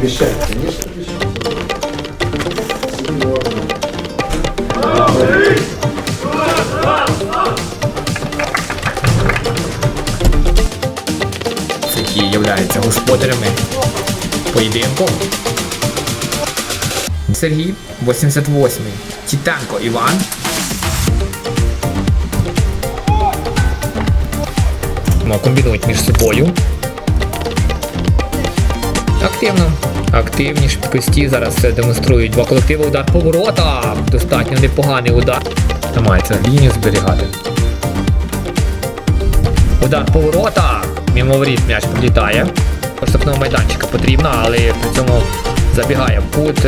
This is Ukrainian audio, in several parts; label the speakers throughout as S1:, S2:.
S1: Обещаю, конечно, обещаю.
S2: Які являються господарями поєдинку. Сергій, 88-й. Тітенко Іван. Ну, комбінують між собою. Активно. Активні швидкості зараз це демонструють два колективи. Удар по воротах. Достатньо непоганий удар. Намагається лінію зберігати. Удар по воротах. Мимо воріт м'яч прилітає. Штрафного майданчика потрібно, але при цьому забігає в кут.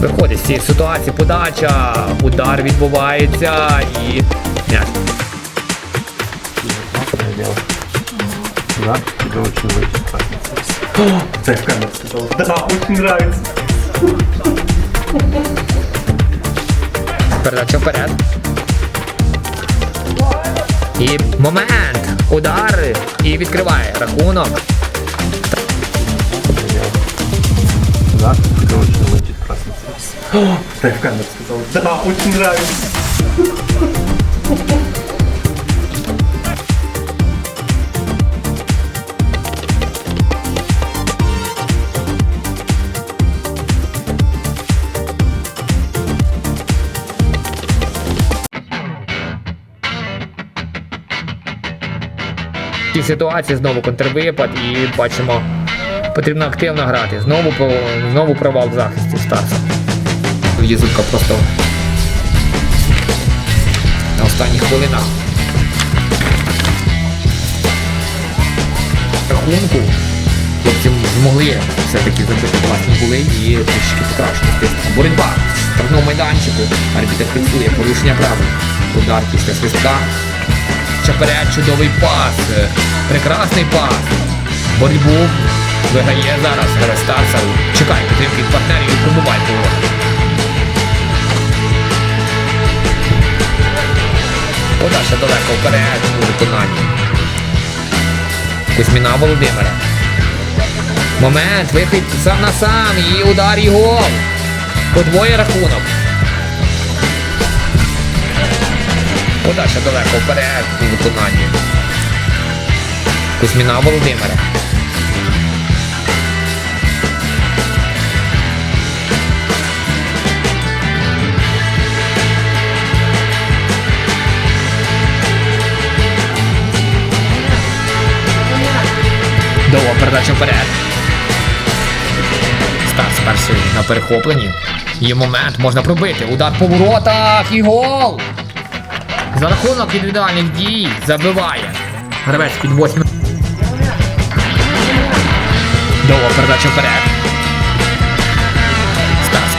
S2: Виходить з цієї ситуації подача. Удар відбувається і м'яч.
S1: Да, красный Дай в камеру сказал. Да, очень нравится.
S2: Передача вперед. І момент. Удар. І відкриває рахунок.
S1: Да, тебе очень выйдет красный Дай в камеру сказал. Да, очень нравится.
S2: Цій ситуації знову контрвипад і бачимо, потрібно активно грати. Знову, знову провал в захисті Старса. Єзука просто на останніх хвилинах. Рахунку хлопці змогли все-таки забити власні голи і трішки покращити. Боротьба в штрафному майданчику. Арбітер фіксує порушення правил. Удар після свистка. Чаперед, чудовий пас. Прекрасний пас. Боротьбу виграє зараз гра Старса. Чекає підтримки партнерів і пробуває поворот. Подача далеко вперед у виконанні. Кузьміна Володимира. Момент, вихід сам на сам і удар і гол. Подвоє рахунок. Подача далеко вперед у виконанні. Кузьміна Володимира. Довга передача вперед. Стас перший на перехопленні. Є момент, можна пробити. Удар по воротах і гол! За рахунок індивідуальних дій забиває. Гравець під восьмим. Довга передача вперед. Стас.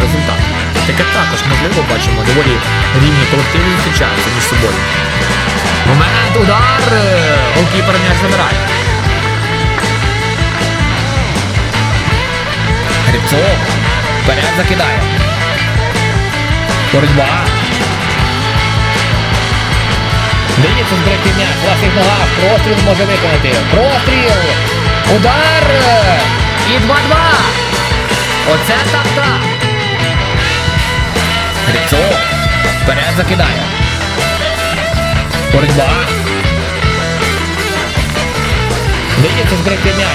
S2: Результат. Таке також можливо бачимо, доволі рівні колективи зустрічаються між собою. Момент удар! Голкіпер м'яч забирає. Грицов. Вперед закидає. Боротьба. Дається зберегти м'яч. Власних ногах. Простріл може виконати. Простріл. Удар. І 2-2. Оце так-так. Грицов. Вперед закидає. Боротьба. Дається зберегти м'яч.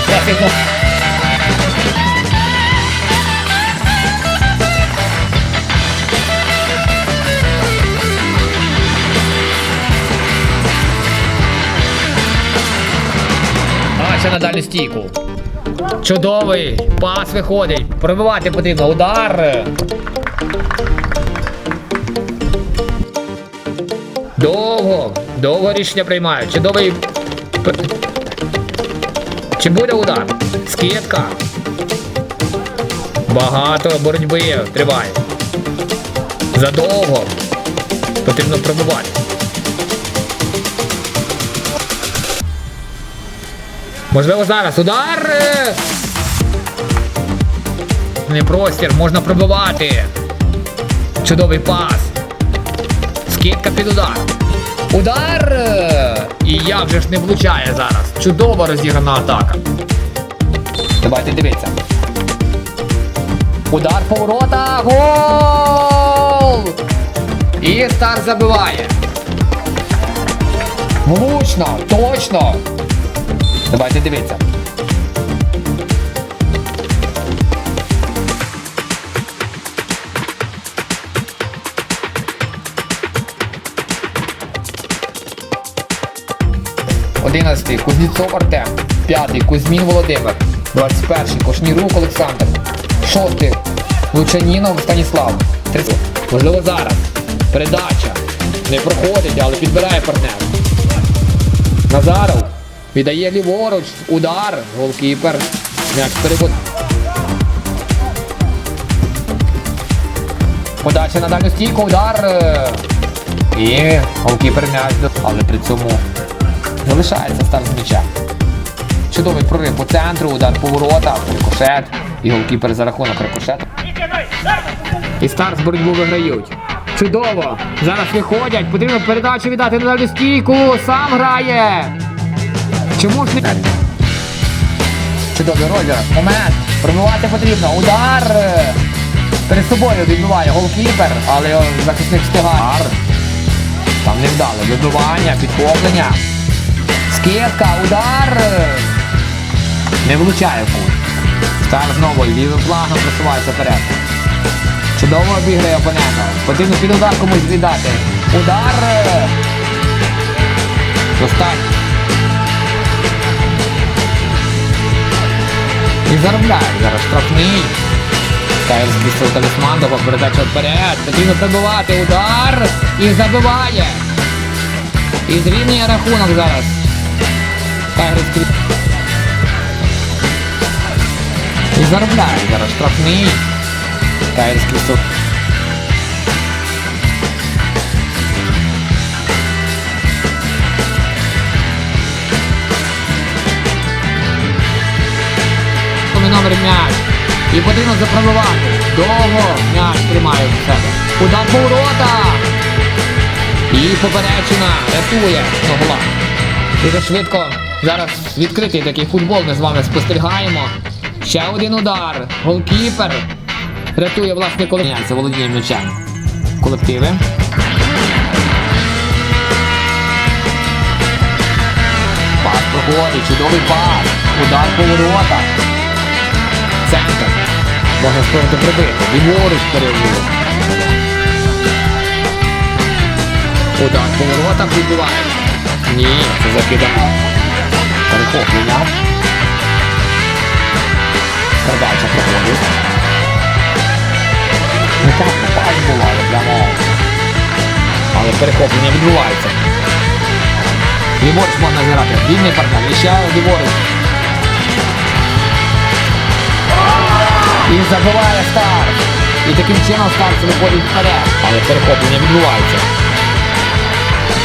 S2: А, ще на дальню стійку. Чудовий. Пас виходить. Пробивати потрібно. Удар. Довго. Довго рішення приймають. Чудовий. Чи буде удар? Скидка. Багато боротьби триває. Задовго. Потрібно пробувати. Можливо, зараз удар. Вільний простір, можна пробивати. Чудовий пас. Скидка під удар. Удар! І як же ж не влучає зараз. Чудово розіграна атака. Давайте дивіться. Удар по воротах. Гол! І Стар забиває. Влучно, точно. Давайте дивіться. Одинадцятий Кузнєцов Артем. П'ятий Кузьмін Володимир. 21 Кошнірук Олександр. Шостий Лучанінов Станіслав. 30. Можливо зараз. Передача. Не проходить, але підбирає партнер. Назаров. Віддає ліворуч. Удар. Голкіпер. М'яч перевод. Подача на дальню стійку. Удар. е, І голкіпер м'яч. Але при цьому залишається старт з м'яча. Чудовий прорив по центру, удар по воротах, рикошет. І голкіпер за рахунок рикошету. І старт з боротьбу виграють. Чудово! Зараз виходять, потрібно передачу віддати на стійку, сам грає. Чому ж не. Чудовий розіграш, момент. Пробивати потрібно. Удар. Перед собою відбиває голкіпер, але його захисник встигає. Там не вдало. Вибивання, підхоплення. Скидка, удар. Не влучає кут. Стар знову лівим планом просувається вперед. Чудово обіграє опонента. Потрібно під удар комусь віддати. Удар. Достань. І заробляє зараз штрафний. Кайл збістив талісман, довга передача вперед. Потрібно прибивати. Удар. І забиває. І зрівнює рахунок зараз. Крі... І заробляє зараз штрафний. Кайрис Крістов. Номер м'яч. І потрібно запробувати. Довго м'яч тримає в себе. Удар по воротах. І поперечина рятує Ногла. Дуже швидко. Зараз відкритий такий футбол, ми з вами спостерігаємо. Ще один удар. Голкіпер. Рятує власне колектив. Це володіє м'ячем. Колективи. Пас проходить, чудовий пас. Удар по воротах. Центр. Можна спробувати прибити. Ліворуч перевів. Удар по воротах відбуває. Ні, це закидає. Перехоплення. Передача проходить. Ну так, була, але прямо. Але перехоплення відбувається. Ліворуч можна зіграти. Вільний партнер. І ще ліворуч. І забиває старт. І таким чином старт виходить вперед. Але перехоплення відбувається.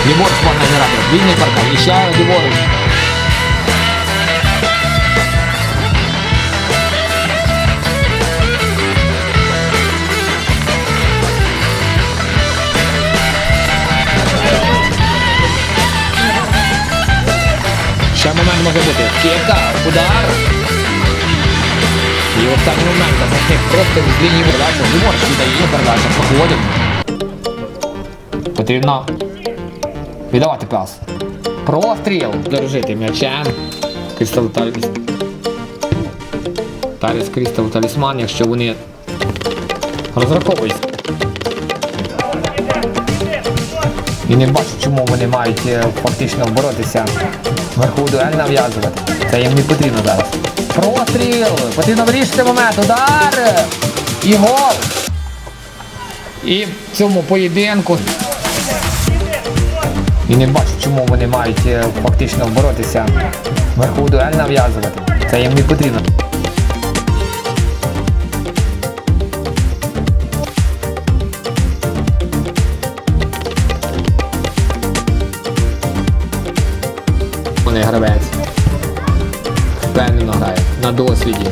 S2: Ліворуч можна грати. Вільний партнер. І ліворуч. Може бути. Кілька, удар. І останній момент захисник просто з лінії передачі ліворуч віддає передача. Проходить. Потрібно віддавати пас. Простріл. Дорожити м'ячем. Крістал Таліс. Таліс Крістал Талісман, якщо вони розраховують. І не бачу, чому вони мають е, фактично боротися. Вверху дуель нав'язувати. Це їм не потрібно зараз. Простріл! Потрібно вирішити момент. Удар! І гол! І в цьому поєдинку. І не бачу, чому вони мають е, фактично боротися. Вверху дуель нав'язувати. Це їм не потрібно. На досвіді.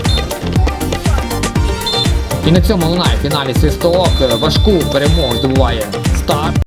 S2: І на цьому лунає фіналі свисток. Важку перемогу здобуває старт.